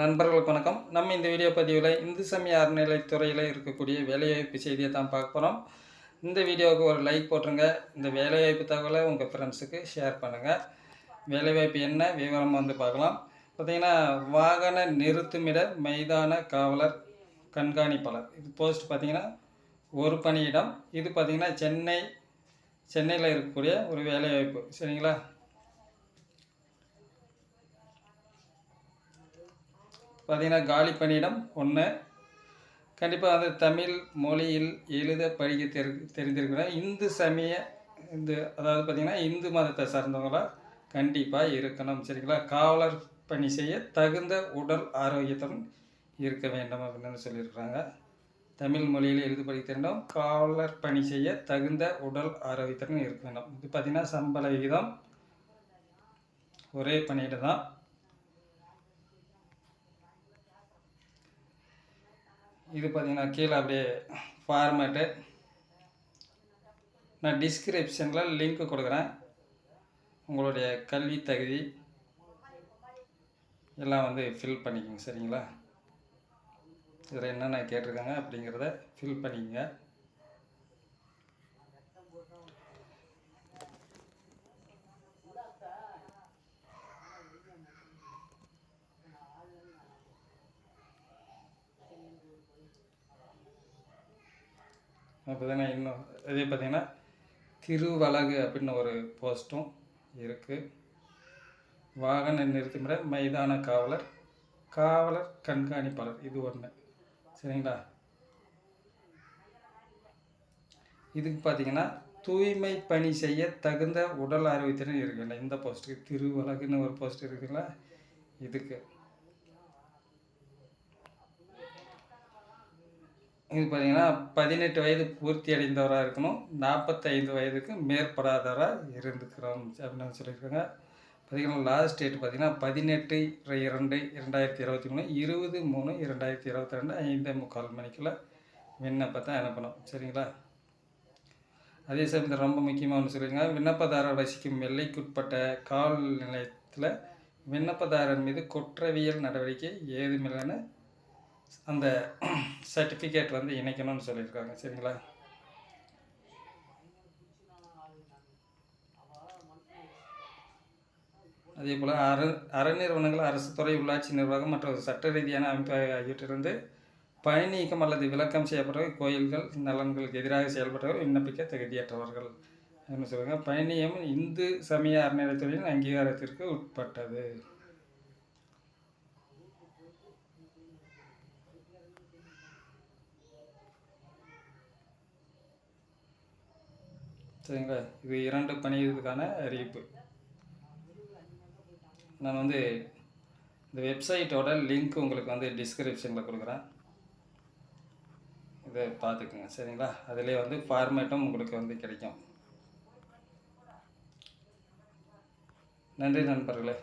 நண்பர்களுக்கு வணக்கம். நம்ம இந்த வீடியோ பதிவில் இந்து சமய அறநிலைத்துறையில் இருக்கக்கூடிய வேலைவாய்ப்பு செய்தியை தான் பார்க்க போகிறோம் இந்த வீடியோவுக்கு ஒரு லைக் போட்டுருங்க. இந்த வேலைவாய்ப்பு தகவலை உங்கள் ஃப்ரெண்ட்ஸுக்கு ஷேர் பண்ணுங்கள் வேலைவாய்ப்பு என்ன? விவரம் வந்து பார்க்கலாம். பார்த்தீங்கன்னா வாகன நிறுத்துமிட மைதான காவலர் கண்காணிப்பாளர். இது போஸ்ட் பார்த்தீங்கன்னா ஒரு பணியிடம். இது பார்த்தீங்கன்னா சென்னை சென்னையில் இருக்கக்கூடிய ஒரு வேலைவாய்ப்பு. சரிங்களா? பார்த்தீங்கன்னா காலி பணியிடம் ஒன்று கண்டிப்பாக அது தமிழ் மொழியில் எழுத படிக்க தெரி தெரிந்திருக்கிற இந்து சமய இந்த அதாவது பார்த்திங்கன்னா இந்து மதத்தை சார்ந்தவங்களாக கண்டிப்பாக இருக்கணும் சரிங்களா? காவலர் பணி செய்ய தகுந்த உடல் ஆரோக்கியத்துடன் இருக்க வேண்டும் அப்படின்னு சொல்லியிருக்கிறாங்க. தமிழ் மொழியில் எழுத படிக்க தெரிந்தோம். காவலர் பணி செய்ய தகுந்த உடல் ஆரோக்கியத்துடன் இருக்க வேண்டும். இது பார்த்திங்கன்னா சம்பள விகிதம் ஒரே பணியிட தான் இது பார்த்தீங்கன்னா கீழே அப்படியே ஃபார்மேட்டு நான் டிஸ்கிரிப்ஷனில் லிங்க் கொடுக்குறேன். உங்களுடைய கல்வி தகுதி எல்லாம் வந்து ஃபில் பண்ணிக்கோங்க சரிங்களா? இதில் என்னென்ன கேட்டிருக்காங்க அப்படிங்கிறத ஃபில் பண்ணிக்கோங்க. அப்போ இன்னும் இதே பார்த்தீங்கன்னா திருவலகு அப்படின்னு ஒரு போஸ்ட்டும் இருக்குது வாகன நிறுத்துமிட மைதான காவலர் காவலர் கண்காணிப்பாளர் இது ஒன்று சரிங்களா? இதுக்கு பார்த்தீங்கன்னா தூய்மை பணி செய்ய தகுந்த உடல் ஆரோக்கியத்தினர் இருக்குல்ல இந்த போஸ்ட்டுக்கு திருவலகுன்னு ஒரு போஸ்ட் இருக்குங்களா இதுக்கு. இது பார்த்தீங்கன்னா பதினெட்டு வயது பூர்த்தி அடைந்தவராக இருக்கணும். நாற்பத்தைந்து வயதுக்கு மேற்படாதவராக இருந்துக்கிறோம் அப்படின்னு சொல்லியிருக்காங்க. பார்த்தீங்கன்னா லாஸ்ட் டேட் பார்த்திங்கன்னா பதினெட்டு இரண்டு இரண்டாயிரத்தி இருபத்தி மூணு இருபது மூணு இரண்டாயிரத்தி இருபத்தி ரெண்டு ஐந்தே முக்கால் மணிக்குள்ள விண்ணப்பத்தை அனுப்பணும். சரிங்களா? அதே சமயத்தில் ரொம்ப முக்கியமாக ஒன்று சொல்லியிருக்காங்க. விண்ணப்பதாரர் வசிக்கும் எல்லைக்குட்பட்ட காவல் நிலையத்தில் விண்ணப்பதாரர் மீது குற்றவியல் நடவடிக்கை ஏதுமில்லைன்னு அந்த சர்டிஃபிகேட் வந்து இணைக்கணும்னு சொல்லியிருக்காங்க சரிங்களா? அதே போல் அற அறநிறுவனங்கள் அரசு துறை உள்ளாட்சி நிர்வாகம் மற்றும் சட்ட ரீதியான அமைப்பு ஆகியவற்றிலிருந்து பணி நீக்கம் அல்லது விளக்கம் செய்யப்பட்டவர்கள் கோயில்கள் நலன்களுக்கு எதிராக செயல்பட்டவர்கள் விண்ணப்பிக்க தகுதியற்றவர்கள் என்ன சொல்லுங்கள் பயணியம் இந்து சமய அறநிலையத்துறையின் அங்கீகாரத்திற்கு உட்பட்டது. சரிங்களா? இது இரண்டு பணிகளுக்கான அறிவிப்பு. நான் வந்து இந்த வெப்சைட்டோட லிங்க் உங்களுக்கு வந்து டிஸ்கிரிப்ஷனில் கொடுக்குறேன். இதை பார்த்துக்குங்க சரிங்களா? அதிலே வந்து ஃபார்மேட்டும் உங்களுக்கு வந்து கிடைக்கும். நன்றி நண்பர்களே.